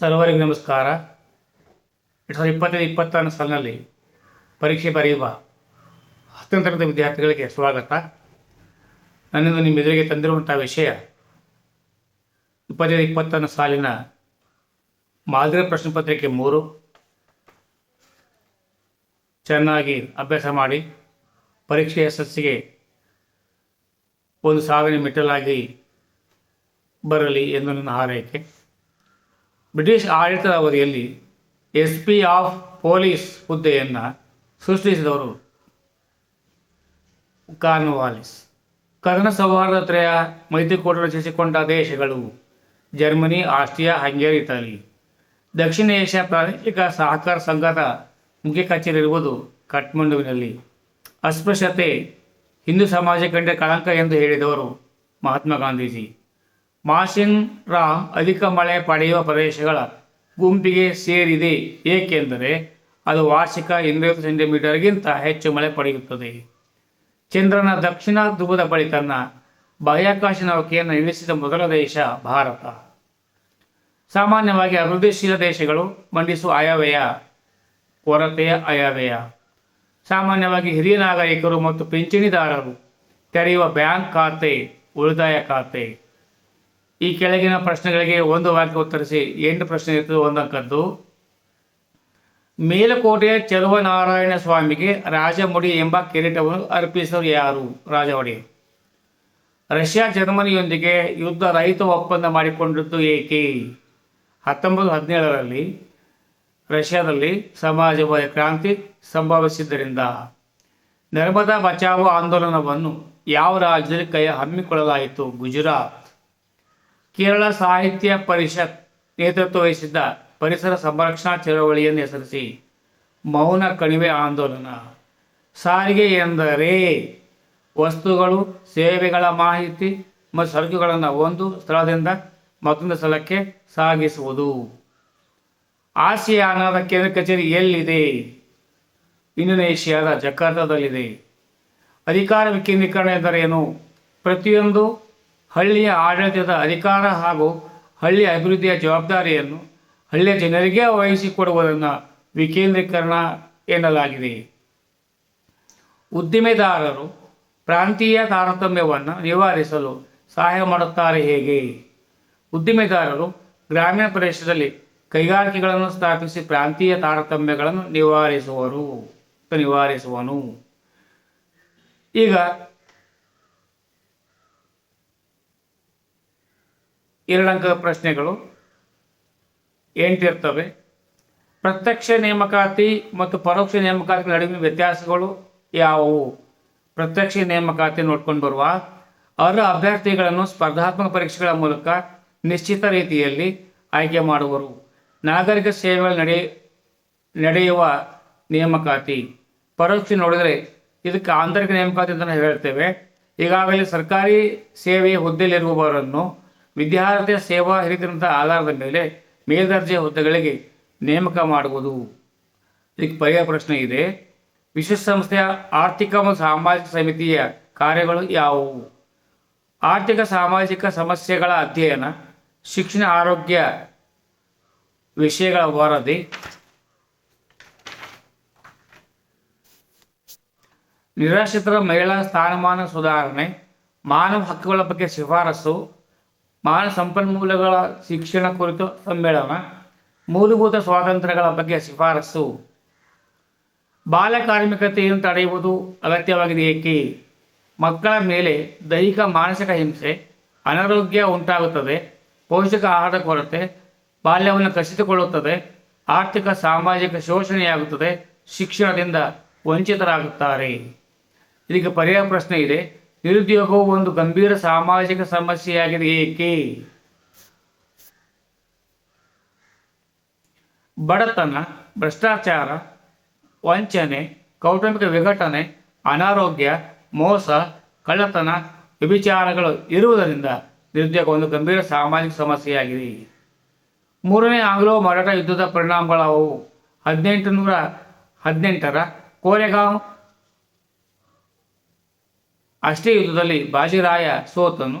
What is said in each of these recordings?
ಸರ್ವರಿಗೂ ನಮಸ್ಕಾರ. ಎರಡು ಸಾವಿರದ ಇಪ್ಪತ್ತೈದು ಇಪ್ಪತ್ತಾರನೇ ಸಾಲಿನಲ್ಲಿ ಪರೀಕ್ಷೆ ಬರೆಯುವ ಹತ್ತನೇ ತರಗತಿ ವಿದ್ಯಾರ್ಥಿಗಳಿಗೆ ಸ್ವಾಗತ. ನನ್ನಿಂದ ನಿಮ್ಮ ಎದುರಿಗೆ ತಂದಿರುವಂಥ ವಿಷಯ ಇಪ್ಪತ್ತೈದು ಇಪ್ಪತ್ತಾರನೇ ಸಾಲಿನ ಮಾದರಿ ಪ್ರಶ್ನೆ ಪತ್ರಿಕೆ ಮೂರು. ಚೆನ್ನಾಗಿ ಅಭ್ಯಾಸ ಮಾಡಿ ಪರೀಕ್ಷೆ ಯಶಸ್ಸಿಗೆ ಒಂದು ಸಾಧನೆ ಮೆಟ್ಟಲಾಗಿ ಬರಲಿ ಎಂದು ನನ್ನ ಹಾರೈಕೆ. ಬ್ರಿಟಿಷ್ ಆಡಳಿತದ ಅವಧಿಯಲ್ಲಿ ಎಸ್ ಪಿ ಆಫ್ ಪೊಲೀಸ್ ಹುದ್ದೆಯನ್ನು ಸೃಷ್ಟಿಸಿದವರು ಕಾರ್ನ್ವಾಲಿಸ್ ಕದನ ಸೌಹಾರ್ದತೆಯ ಮೈತ್ರಿಕೂಟ ರಚಿಸಿಕೊಂಡ ದೇಶಗಳು ಜರ್ಮನಿ, ಆಸ್ಟ್ರಿಯಾ, ಹಂಗೇರಿ, ಇಟಲಿ. ದಕ್ಷಿಣ ಏಷ್ಯಾ ಪ್ರಾದೇಶಿಕ ಸಹಕಾರ ಸಂಘದ ಮುಖ್ಯ ಕಚೇರಿ ಇರುವುದು ಕಠ್ಮಂಡುವಿನಲ್ಲಿ. ಅಸ್ಪೃಶ್ಯತೆ ಹಿಂದೂ ಸಮಾಜ ಕಂಡ ಕಳಂಕ ಎಂದು ಹೇಳಿದವರು ಮಹಾತ್ಮ ಗಾಂಧೀಜಿ. ಮಾಸಿನ್ ರ ಅಧಿಕ ಮಳೆ ಪಡೆಯುವ ಪ್ರದೇಶಗಳ ಗುಂಪಿಗೆ ಸೇರಿದೆ. ಏಕೆಂದರೆ ಅದು ವಾರ್ಷಿಕ ಇನ್ನೂರು ಸೆಂಟಿಮೀಟರ್ಗಿಂತ ಹೆಚ್ಚು ಮಳೆ ಪಡೆಯುತ್ತದೆ. ಚಂದ್ರನ ದಕ್ಷಿಣ ಧ್ರುವದ ಬಳಿ ತನ್ನ ಬಾಹ್ಯಾಕಾಶ ನೌಕೆಯನ್ನು ಇಳಿಸಿದ ಮೊದಲ ದೇಶ ಭಾರತ. ಸಾಮಾನ್ಯವಾಗಿ ಅಭಿವೃದ್ಧಿಶೀಲ ದೇಶಗಳು ಮಂಡಿಸುವ ಆಯವ್ಯಯ ಕೊರತೆಯ ಆಯವ್ಯಯ. ಸಾಮಾನ್ಯವಾಗಿ ಹಿರಿಯ ನಾಗರಿಕರು ಮತ್ತು ಪಿಂಚಣಿದಾರರು ತೆರೆಯುವ ಬ್ಯಾಂಕ್ ಖಾತೆ, ಉಳಿತಾಯ ಖಾತೆ. ಈ ಕೆಳಗಿನ ಪ್ರಶ್ನೆಗಳಿಗೆ ಒಂದು ವಾಕ್ಯ ಉತ್ತರಿಸಿ. ಎಂಟು ಪ್ರಶ್ನೆ ಇರ್ತದೆ, ಒಂದಂಕದ್ದು. ಮೇಲುಕೋಟೆಯ ಚೆಲುವನಾರಾಯಣ ಸ್ವಾಮಿಗೆ ರಾಜಮುಡಿ ಎಂಬ ಕಿರೀಟವನ್ನು ಅರ್ಪಿಸಿದವರು ಯಾರು? ರಾಜಮುಡಿ. ರಷ್ಯಾ ಜರ್ಮನಿಯೊಂದಿಗೆ ಯುದ್ಧ ರಹಿತ ಒಪ್ಪಂದ ಮಾಡಿಕೊಂಡಿದ್ದು ಏಕೆ? ಹತ್ತೊಂಬತ್ತು ಹದಿನೇಳರಲ್ಲಿ ರಷ್ಯಾದಲ್ಲಿ ಸಮಾಜವಾದ ಕ್ರಾಂತಿ ಸಂಭವಿಸಿದ್ದರಿಂದ ನರ್ಮದಾ ಬಚಾವೋ ಆಂದೋಲನವನ್ನು ಯಾವ ರಾಜ್ಯದಲ್ಲಿ ಕೈ ಹಮ್ಮಿಕೊಳ್ಳಲಾಯಿತು? ಗುಜರಾತ್. ಕೇರಳ ಸಾಹಿತ್ಯ ಪರಿಷತ್ ನೇತೃತ್ವ ವಹಿಸಿದ್ದ ಪರಿಸರ ಸಂರಕ್ಷಣಾ ಚಳವಳಿಯನ್ನು ಹೆಸರಿಸಿ ಮೌನ ಕಣಿವೆ ಆಂದೋಲನ. ಸಾರಿಗೆ ಎಂದರೆ ವಸ್ತುಗಳು, ಸೇವೆಗಳ ಮಾಹಿತಿ ಮತ್ತು ಸರಕುಗಳನ್ನು ಒಂದು ಸ್ಥಳದಿಂದ ಮತ್ತೊಂದು ಸ್ಥಳಕ್ಕೆ ಸಾಗಿಸುವುದು. ಆಸಿಯಾನದ ಕೇಂದ್ರ ಕಚೇರಿ ಎಲ್ಲಿದೆ? ಇಂಡೋನೇಷ್ಯಾದ ಜಕಾರ್ತದಲ್ಲಿದೆ. ಅಧಿಕಾರ ವಿಕೇಂದ್ರೀಕರಣ ಎಂದರೇನು? ಪ್ರತಿಯೊಂದು ಹಳ್ಳಿಯ ಆಡಳಿತದ ಅಧಿಕಾರ ಹಾಗೂ ಹಳ್ಳಿಯ ಅಭಿವೃದ್ಧಿಯ ಜವಾಬ್ದಾರಿಯನ್ನು ಹಳ್ಳಿಯ ಜನರಿಗೆ ವಹಿಸಿಕೊಡುವುದನ್ನು ವಿಕೇಂದ್ರೀಕರಣ ಎನ್ನಲಾಗಿದೆ. ಉದ್ದಿಮೆದಾರರು ಪ್ರಾಂತೀಯ ತಾರತಮ್ಯವನ್ನು ನಿವಾರಿಸಲು ಸಹಾಯ ಮಾಡುತ್ತಾರೆ ಹೇಗೆ? ಉದ್ದಿಮೆದಾರರು ಗ್ರಾಮೀಣ ಪ್ರದೇಶದಲ್ಲಿ ಕೈಗಾರಿಕೆಗಳನ್ನು ಸ್ಥಾಪಿಸಿ ಪ್ರಾಂತೀಯ ತಾರತಮ್ಯಗಳನ್ನು ನಿವಾರಿಸುವರು, ನಿವಾರಿಸುವನು. ಈಗ ಎರಡಂಕದ ಪ್ರಶ್ನೆಗಳು ಎಂಟಿರ್ತವೆ ಪ್ರತ್ಯಕ್ಷ ನೇಮಕಾತಿ ಮತ್ತು ಪರೋಕ್ಷ ನೇಮಕಾತಿ ನಡುವಿನ ವ್ಯತ್ಯಾಸಗಳು ಯಾವುವು? ಪ್ರತ್ಯಕ್ಷ ನೇಮಕಾತಿ ನೋಡ್ಕೊಂಡು ಬರುವ. ಅರ್ಹ ಅಭ್ಯರ್ಥಿಗಳನ್ನು ಸ್ಪರ್ಧಾತ್ಮಕ ಪರೀಕ್ಷೆಗಳ ಮೂಲಕ ನಿಶ್ಚಿತ ರೀತಿಯಲ್ಲಿ ಆಯ್ಕೆ ಮಾಡುವರು. ನಾಗರಿಕ ಸೇವೆಗಳು ನಡೆ, ನಡೆಯುವ ನೇಮಕಾತಿ. ಪರೋಕ್ಷ ನೋಡಿದರೆ ಇದಕ್ಕೆ ಆಂತರಿಕ ನೇಮಕಾತಿ ಅಂತ ಹೇಳ್ತೇವೆ. ಈಗಾಗಲೇ ಸರ್ಕಾರಿ ಸೇವೆಯ ಹುದ್ದೆಯಲ್ಲಿರುವವರನ್ನು ವಿದ್ಯಾರ್ಥಿಯ ಸೇವಾ ಹಿರಿತನದ ಆಧಾರದ ಮೇಲೆ ಮೇಲ್ದರ್ಜೆ ಹುದ್ದೆಗಳಿಗೆ ನೇಮಕ ಮಾಡುವುದು. ಇದಕ್ಕೆ ಪರ್ಯಾಯ ಪ್ರಶ್ನೆ ಇದೆ. ವಿಶ್ವಸಂಸ್ಥೆಯ ಆರ್ಥಿಕ ಮತ್ತು ಸಾಮಾಜಿಕ ಸಮಿತಿಯ ಕಾರ್ಯಗಳು ಯಾವುವು? ಆರ್ಥಿಕ, ಸಾಮಾಜಿಕ ಸಮಸ್ಯೆಗಳ ಅಧ್ಯಯನ, ಶಿಕ್ಷಣ, ಆರೋಗ್ಯ ವಿಷಯಗಳ ವರದಿ. ನಿರಾಶ್ರಿತರ ಮಹಿಳಾ ಸ್ಥಾನಮಾನ ಸುಧಾರಣೆ, ಮಾನವ ಹಕ್ಕುಗಳ ಬಗ್ಗೆ ಶಿಫಾರಸು. ಮಾನವ ಸಂಪನ್ಮೂಲಗಳ ಶಿಕ್ಷಣ ಕುರಿತು ಸಮ್ಮೇಳನ, ಮೂಲಭೂತ ಸ್ವಾತಂತ್ರ್ಯಗಳ ಬಗ್ಗೆ ಶಿಫಾರಸು. ಬಾಲ ಕಾರ್ಮಿಕತೆಯನ್ನು ತಡೆಯುವುದು ಅಗತ್ಯವಾಗಿದೆ ಏಕೆ? ಮಕ್ಕಳ ಮೇಲೆ ದೈಹಿಕ ಮಾನಸಿಕ ಹಿಂಸೆ, ಅನಾರೋಗ್ಯ ಉಂಟಾಗುತ್ತದೆ ಪೌಷ್ಟಿಕ ಆಹಾರದ ಕೊರತೆ, ಬಾಲ್ಯವನ್ನು ಕಸಿತುಕೊಳ್ಳುತ್ತದೆ ಆರ್ಥಿಕ ಸಾಮಾಜಿಕ ಶೋಷಣೆಯಾಗುತ್ತದೆ, ಶಿಕ್ಷಣದಿಂದ ವಂಚಿತರಾಗುತ್ತಾರೆ. ಇದಕ್ಕೆ ಪರ್ಯಾಯ ಪ್ರಶ್ನೆ ಇದೆ. ನಿರುದ್ಯೋಗವು ಒಂದು ಗಂಭೀರ ಸಾಮಾಜಿಕ ಸಮಸ್ಯೆಯಾಗಿದೆ ಏಕೆ? ಬಡತನ, ಭ್ರಷ್ಟಾಚಾರ, ವಂಚನೆ, ಕೌಟುಂಬಿಕ ವಿಘಟನೆ, ಅನಾರೋಗ್ಯ, ಮೋಸ, ಕಳ್ಳತನ ವ್ಯಭಿಚಾರಗಳು ಇರುವುದರಿಂದ ನಿರುದ್ಯೋಗ ಒಂದು ಗಂಭೀರ ಸಾಮಾಜಿಕ ಸಮಸ್ಯೆಯಾಗಿದೆ. ಮೂರನೇ ಆಂಗ್ಲೋ ಮರಾಠ ಯುದ್ಧದ ಪರಿಣಾಮಗಳು ಹದಿನೆಂಟು ನೂರ ಹದಿನೆಂಟರ ಕೋರೆಗಾಂವ್ ಅಷ್ಟೇ ಯುದ್ಧದಲ್ಲಿ ಬಾಜಿರಾಯ ಸೋತನು.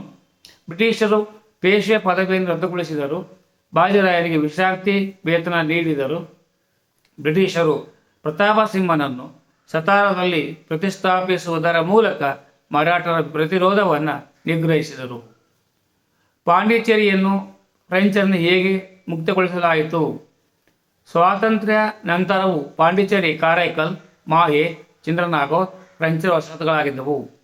ಬ್ರಿಟಿಷರು ಪೇಶ್ವೆ ಪದವಿಯನ್ನು ರದ್ದುಗೊಳಿಸಿದರು. ಬಾಜಿರಾಯರಿಗೆ ವಿಶ್ರಾಂತಿ ವೇತನ ನೀಡಿದರು. ಬ್ರಿಟಿಷರು ಪ್ರತಾಪ ಸಿಂಹನನ್ನು ಸತಾರದಲ್ಲಿ ಪ್ರತಿಷ್ಠಾಪಿಸುವುದರ ಮೂಲಕ ಮರಾಠರ ಪ್ರತಿರೋಧವನ್ನು ನಿಗ್ರಹಿಸಿದರು. ಪಾಂಡಿಚೇರಿಯನ್ನು ಫ್ರೆಂಚರನ್ನು ಹೇಗೆ ಮುಕ್ತಗೊಳಿಸಲಾಯಿತು? ಸ್ವಾತಂತ್ರ್ಯ ನಂತರವೂ ಪಾಂಡಿಚೇರಿ ಕಾರೈಕಲ್ ಮಾಹೆ, ಚಂದ್ರನಾಗೋ, ಫ್ರೆಂಚರ ವಸತುಗಳಾಗಿದ್ದವು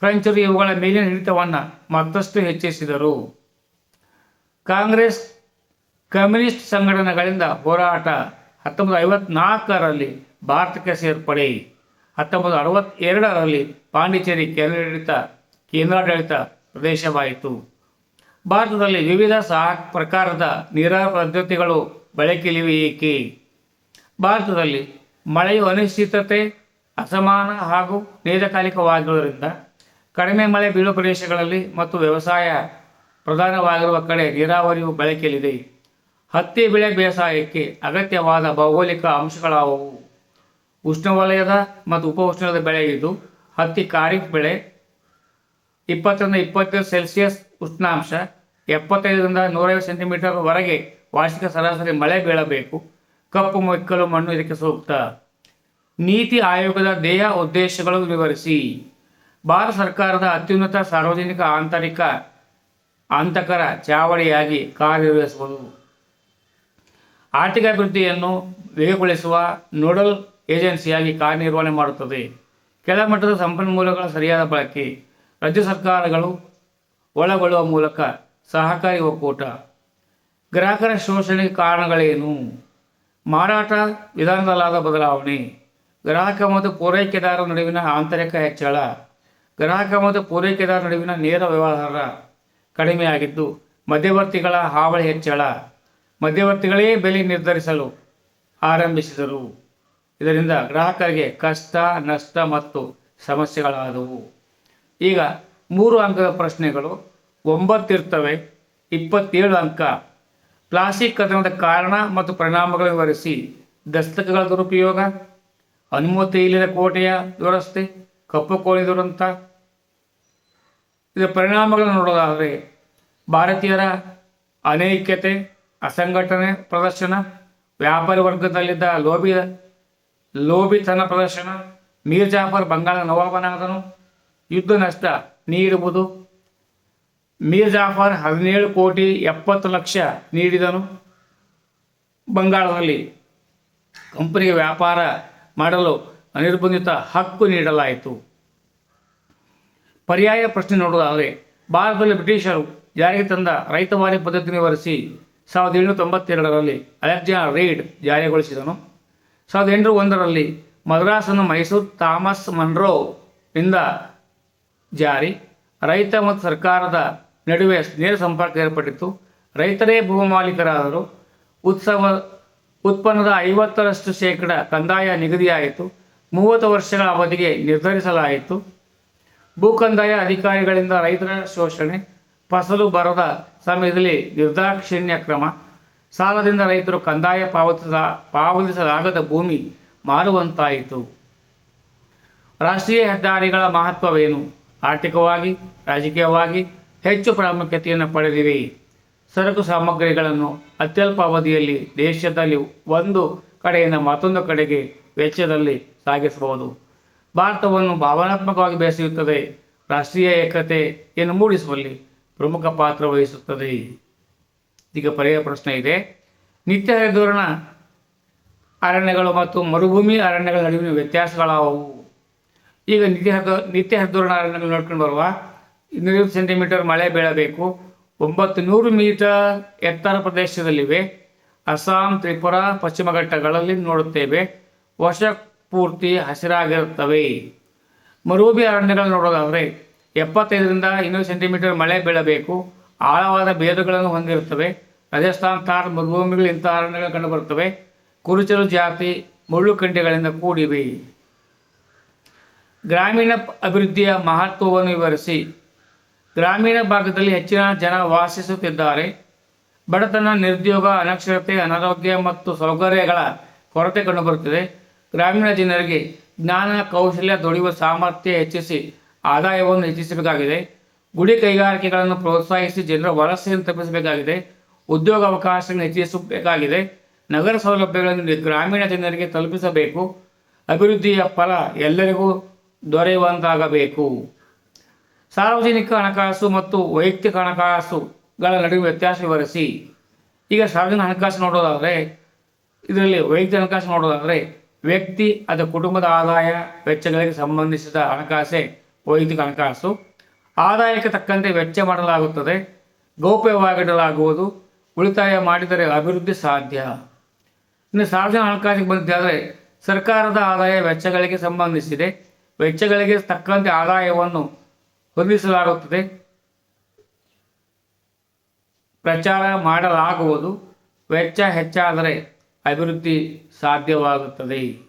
ಫ್ರೆಂಚರು ಇವುಗಳ ಮೇಲಿನ ಹಿಡಿತವನ್ನು ಮತ್ತಷ್ಟು ಹೆಚ್ಚಿಸಿದರು. ಕಾಂಗ್ರೆಸ್ ಕಮ್ಯುನಿಸ್ಟ್ ಸಂಘಟನೆಗಳಿಂದ ಹೋರಾಟ ಹತ್ತೊಂಬತ್ತು ಐವತ್ನಾಲ್ಕರಲ್ಲಿ ಭಾರತಕ್ಕೆ ಸೇರ್ಪಡೆ ಹತ್ತೊಂಬತ್ತು ಅರವತ್ತೆರಡರಲ್ಲಿ ಪಾಂಡಿಚೇರಿ ಕೇಂದ್ರಾಡಳಿತ ಕೇಂದ್ರಾಡಳಿತ ಪ್ರದೇಶವಾಯಿತು. ಭಾರತದಲ್ಲಿ ವಿವಿಧ ಸಹ ಪ್ರಕಾರದ ನೀರಾವರಿ ಪದ್ಧತಿಗಳು ಬಳಕೆಯಲ್ಲಿವೆ ಏಕೆ? ಭಾರತದಲ್ಲಿ ಮಳೆಯು ಅನಿಶ್ಚಿತತೆ, ಅಸಮಾನ ಹಾಗೂ ನಿಯತಕಾಲಿಕವಾಗಿರುವುದರಿಂದ ಕಡಿಮೆ ಮಳೆ ಬೀಳುವ ಪ್ರದೇಶಗಳಲ್ಲಿ ಮತ್ತು ವ್ಯವಸಾಯ ಪ್ರಧಾನವಾಗಿರುವ ಕಡೆ ನೀರಾವರಿಯು ಬಳಕೆಯಲ್ಲಿದೆ. ಹತ್ತಿ ಬೆಳೆ ಬೇಸಾಯಕ್ಕೆ ಅಗತ್ಯವಾದ ಭೌಗೋಳಿಕ ಅಂಶಗಳಾವುವು. ಉಷ್ಣವಲಯದ ಮತ್ತು ಉಪಉಷ್ಣದ ಬೆಳೆ ಇದು. ಹತ್ತಿ ಖಾರಿಫ್ ಬೆಳೆ ಇಪ್ಪತ್ತರಿಂದ ಇಪ್ಪತ್ತೈದು ಸೆಲ್ಸಿಯಸ್ ಉಷ್ಣಾಂಶ, ಎಪ್ಪತ್ತೈದರಿಂದ ನೂರೈವತ್ತು ಸೆಂಟಿಮೀಟರ್ ವರೆಗೆ ವಾರ್ಷಿಕ ಸರಾಸರಿ ಮಳೆ ಬೀಳಬೇಕು. ಕಪ್ಪು ಮೆಕ್ಕಲು ಮಣ್ಣು ಇದಕ್ಕೆ ಸೂಕ್ತ. ನೀತಿ ಆಯೋಗದ ದೇಹ ಉದ್ದೇಶಗಳು ವಿವರಿಸಿ. ಭಾರತ ಸರ್ಕಾರದ ಅತ್ಯುನ್ನತ ಸಾರ್ವಜನಿಕ ಆಂತರಿಕ ಅಂತಕರ ಚಾವಡಿಯಾಗಿ ಕಾರ್ಯನಿರ್ವಹಿಸುವುದು ಆರ್ಥಿಕ ಅಭಿವೃದ್ಧಿಯನ್ನು ವೇಗಗೊಳಿಸುವ ನೋಡಲ್ ಏಜೆನ್ಸಿಯಾಗಿ ಕಾರ್ಯನಿರ್ವಹಣೆ ಮಾಡುತ್ತದೆ. ಕೆಳಮಟ್ಟದ ಸಂಪನ್ಮೂಲಗಳ ಸರಿಯಾದ ಬಳಕೆ, ರಾಜ್ಯ ಸರ್ಕಾರಗಳು ಒಳಗೊಳ್ಳುವ ಮೂಲಕ ಸಹಕಾರಿ ಒಕ್ಕೂಟ. ಗ್ರಾಹಕರ ಶೋಷಣೆಗೆ ಕಾರಣಗಳೇನು? ಮಾರಾಟ ವಿಧಾನದಲ್ಲಾದ ಬದಲಾವಣೆ. ಗ್ರಾಹಕ ಮತ್ತು ಪೂರೈಕೆದಾರರ ನಡುವಿನ ಆಂತರಿಕ ಹೆಚ್ಚಳ. ಗ್ರಾಹಕ ಮತ್ತು ಪೂರೈಕೆದಾರ ನಡುವಿನ ನೇರ ವ್ಯವಹಾರ ಕಡಿಮೆಯಾಗಿದ್ದು, ಮಧ್ಯವರ್ತಿಗಳ ಹಾವಳಿ ಹೆಚ್ಚಳ, ಮಧ್ಯವರ್ತಿಗಳೇ ಬೆಲೆ ನಿರ್ಧರಿಸಲು ಆರಂಭಿಸಿದರು. ಇದರಿಂದ ಗ್ರಾಹಕರಿಗೆ ಕಷ್ಟ, ನಷ್ಟ ಮತ್ತು ಸಮಸ್ಯೆಗಳಾದವು. ಈಗ ಮೂರು ಅಂಕದ ಪ್ರಶ್ನೆಗಳು. ಒಂಬತ್ತಿರ್ತವೆ, ಇಪ್ಪತ್ತೇಳು ಅಂಕ. ಪ್ಲಾಸ್ಟಿಕ್ ಕದನದ ಕಾರಣ ಮತ್ತು ಪರಿಣಾಮಗಳನ್ನು ವಿವರಿಸಿ. ದಸ್ತಕಗಳ ದುರುಪಯೋಗ ಅನುಮತಿ ಇಲ್ಲದ ಕೋಟೆಯ ದುರಸ್ತಿ, ಕಪ್ಪು ಕೋಳಿ ದುರಂತ ಇದರ ಪರಿಣಾಮಗಳನ್ನು ನೋಡೋದಾದರೆ ಭಾರತೀಯರ ಅನೈಕ್ಯತೆ, ಅಸಂಘಟನೆ ಪ್ರದರ್ಶನ, ವ್ಯಾಪಾರಿ ವರ್ಗದಲ್ಲಿದ್ದ ಲೋಬಿ ಲೋಬಿತನ ಪ್ರದರ್ಶನ, ಮೀರ್ ಜಾಫರ್ ಬಂಗಾಳ ನವಾಬನಾದನು, ಯುದ್ಧ ನಷ್ಟ ನೀಡುವುದು. ಮೀರ್ ಜಾಫರ್ ಹದಿನೇಳು ಕೋಟಿ ಎಪ್ಪತ್ತು ಲಕ್ಷ ನೀಡಿದನು. ಬಂಗಾಳದಲ್ಲಿ ಕಂಪನಿಗೆ ವ್ಯಾಪಾರ ಮಾಡಲು ಅನಿರ್ಬಂಧಿತ ಹಕ್ಕು ನೀಡಲಾಯಿತು. ಪರ್ಯಾಯ ಪ್ರಶ್ನೆ ನೋಡೋದಾದರೆ ಭಾರತದಲ್ಲಿ ಬ್ರಿಟಿಷರು ಜಾರಿಗೆ ತಂದ ರೈತವಾರಿ ಪದ್ಧತಿ ವಿವರಿಸಿ ಸಾವಿರದ ಏಳುನೂರ ತೊಂಬತ್ತೆರಡರಲ್ಲಿ ಅಲೆಕ್ಸಾಂಡರ್ ರೀಡ್ ಜಾರಿಗೊಳಿಸಿದನು. ಸಾವಿರದ ಎಂಟುನೂರ ಒಂದರಲ್ಲಿ ಮದ್ರಾಸನ್ನು ಮೈಸೂರು ಥಾಮಸ್ ಮನ್ರೋ ಇಂದ ಜಾರಿ ರೈತ ಮತ್ತು ಸರ್ಕಾರದ ನಡುವೆ ನೇರ ಸಂಪರ್ಕ ಏರ್ಪಟ್ಟಿತ್ತು. ರೈತರೇ ಭೂಮಾಲೀಕರಾದರು ಉತ್ಸವ, ಉತ್ಪನ್ನದ ಐವತ್ತರಷ್ಟು ಶೇಕಡ ಕಂದಾಯ ನಿಗದಿಯಾಯಿತು. ಮೂವತ್ತು ವರ್ಷಗಳ ಅವಧಿಗೆ ನಿರ್ಧರಿಸಲಾಯಿತು. ಭೂಕಂದಾಯ ಅಧಿಕಾರಿಗಳಿಂದ ರೈತರ ಶೋಷಣೆ, ಫಸಲು ಬರದ ಸಮಯದಲ್ಲಿ ನಿರ್ದಾಕ್ಷಿಣ್ಯ ಕ್ರಮ, ಸಾಲದಿಂದ ರೈತರು ಕಂದಾಯ ಪಾವತಿಸ, ಪಾವತಿಸಲಾಗದ ಭೂಮಿ ಮಾರುವಂತಾಯಿತು. ರಾಷ್ಟ್ರೀಯ ಹೆದ್ದಾರಿಗಳ ಮಹತ್ವವೇನು? ಆರ್ಥಿಕವಾಗಿ, ರಾಜಕೀಯವಾಗಿ ಹೆಚ್ಚು ಪ್ರಾಮುಖ್ಯತೆಯನ್ನು ಪಡೆದಿವೆ ಸರಕು ಸಾಮಗ್ರಿಗಳನ್ನು ಅತ್ಯಲ್ಪ ಅವಧಿಯಲ್ಲಿ ದೇಶದಲ್ಲಿ ಒಂದು ಕಡೆಯಿಂದ ಮತ್ತೊಂದು ಕಡೆಗೆ ವೆಚ್ಚದಲ್ಲಿ ಸಾಗಿಸಬಹುದು. ಭಾರತವನ್ನು ಭಾವನಾತ್ಮಕವಾಗಿ ಬೆಸೆಯುತ್ತದೆ ರಾಷ್ಟ್ರೀಯ ಏಕತೆಯನ್ನು ಮೂಡಿಸುವಲ್ಲಿ ಪ್ರಮುಖ ಪಾತ್ರ ವಹಿಸುತ್ತದೆ. ಈಗ ಪರ್ಯಾಯ ಪ್ರಶ್ನೆ ಇದೆ. ನಿತ್ಯ ಹರಿದೂರಣ ಅರಣ್ಯಗಳು ಮತ್ತು ಮರುಭೂಮಿ ಅರಣ್ಯಗಳ ನಡುವಿನ ವ್ಯತ್ಯಾಸಗಳಾವು ಈಗ ನಿತ್ಯ ಹರಿದ ನಿತ್ಯ ಹರಿದೂರಣ ಅರಣ್ಯಗಳು ನೋಡ್ಕೊಂಡು ಬರುವ ಇನ್ನೂರು ಸೆಂಟಿಮೀಟರ್ ಮಳೆ ಬೀಳಬೇಕು. ಒಂಬತ್ತು ನೂರು ಮೀಟರ್ ಎತ್ತರ ಪ್ರದೇಶದಲ್ಲಿವೆ. ಅಸ್ಸಾಂ, ತ್ರಿಪುರ, ಪಶ್ಚಿಮ ಘಟ್ಟಗಳಲ್ಲಿ ನೋಡುತ್ತೇವೆ. ವರ್ಷ ಪೂರ್ತಿ ಹಸಿರಾಗಿರುತ್ತವೆ. ಮರುಭೂಮಿ ಅರಣ್ಯಗಳನ್ನು ನೋಡೋದಾದರೆ ಎಪ್ಪತ್ತೈದರಿಂದ ಇನ್ನೂರು ಸೆಂಟಿಮೀಟರ್ ಮಳೆ ಬೀಳಬೇಕು. ಆಳವಾದ ಬೇರುಗಳನ್ನು ಹೊಂದಿರುತ್ತವೆ. ರಾಜಸ್ಥಾನ ಥಾರ್ ಮರುಭೂಮಿಗಳು ಇಂಥ ಅರಣ್ಯಗಳು ಕಂಡುಬರುತ್ತವೆ. ಕುರುಚಲು ಜಾತಿ, ಮುಳ್ಳು ಕಂಡಿಗಳಿಂದ ಕೂಡಿವೆ. ಗ್ರಾಮೀಣ ಅಭಿವೃದ್ಧಿಯ ಮಹತ್ವವನ್ನು ವಿವರಿಸಿ. ಗ್ರಾಮೀಣ ಭಾಗದಲ್ಲಿ ಹೆಚ್ಚಿನ ಜನ ವಾಸಿಸುತ್ತಿದ್ದಾರೆ. ಬಡತನ, ನಿರುದ್ಯೋಗ, ಅನಕ್ಷರತೆ, ಅನಾರೋಗ್ಯ ಮತ್ತು ಸೌಕರ್ಯಗಳ ಕೊರತೆ ಕಂಡುಬರುತ್ತಿದೆ. ಗ್ರಾಮೀಣ ಜನರಿಗೆ ಜ್ಞಾನ, ಕೌಶಲ್ಯ, ದುಡಿಯುವ ಸಾಮರ್ಥ್ಯ ಹೆಚ್ಚಿಸಿ ಆದಾಯವನ್ನು ಹೆಚ್ಚಿಸಬೇಕಾಗಿದೆ. ಗುಡಿ ಕೈಗಾರಿಕೆಗಳನ್ನು ಪ್ರೋತ್ಸಾಹಿಸಿ ಜನರ ವಲಸೆಯನ್ನು ತಪ್ಪಿಸಬೇಕಾಗಿದೆ. ಉದ್ಯೋಗ ಅವಕಾಶಗಳನ್ನು ಹೆಚ್ಚಿಸಬೇಕಾಗಿದೆ. ನಗರ ಸೌಲಭ್ಯಗಳನ್ನು ಗ್ರಾಮೀಣ ಜನರಿಗೆ ತಲುಪಿಸಬೇಕು. ಅಭಿವೃದ್ಧಿಯ ಫಲ ಎಲ್ಲರಿಗೂ ದೊರೆಯುವಂತಾಗಬೇಕು. ಸಾರ್ವಜನಿಕ ಹಣಕಾಸು ಮತ್ತು ವೈಯಕ್ತಿಕ ಹಣಕಾಸುಗಳ ನಡುವೆ ವ್ಯತ್ಯಾಸ ವಿವರಿಸಿ. ಈಗ ಸಾರ್ವಜನಿಕ ಹಣಕಾಸು ನೋಡೋದಾದರೆ, ಇದರಲ್ಲಿ ವೈಯಕ್ತಿಕ ಹಣಕಾಸು ನೋಡೋದಾದರೆ ವ್ಯಕ್ತಿ ಅದರ ಕುಟುಂಬದ ಆದಾಯ, ವೆಚ್ಚಗಳಿಗೆ ಸಂಬಂಧಿಸಿದ ಹಣಕಾಸೆ, ವೈಯಕ್ತಿಕ ಹಣಕಾಸು. ಆದಾಯಕ್ಕೆ ತಕ್ಕಂತೆ ವೆಚ್ಚ ಮಾಡಲಾಗುತ್ತದೆ, ಗೌಪ್ಯವಾಗಿಡಲಾಗುವುದು, ಉಳಿತಾಯ ಮಾಡಿದರೆ ಅಭಿವೃದ್ಧಿ ಸಾಧ್ಯ. ಇನ್ನು ಸಾರ್ವಜನಿಕ ಹಣಕಾಸಿಗೆ ಬಂದಿದ್ದಾದರೆ ಸರ್ಕಾರದ ಆದಾಯ ವೆಚ್ಚಗಳಿಗೆ ಸಂಬಂಧಿಸಿದೆ, ವೆಚ್ಚಗಳಿಗೆ ತಕ್ಕಂತೆ ಆದಾಯವನ್ನು ಹೊಂದಿಸಲಾಗುತ್ತದೆ. ಪ್ರಚಾರ ಮಾಡಲಾಗುವುದು, ವೆಚ್ಚ ಹೆಚ್ಚಾದರೆ ಅಭಿವೃದ್ಧಿ ಸಾಧ್ಯವಾಗುತ್ತದೆ.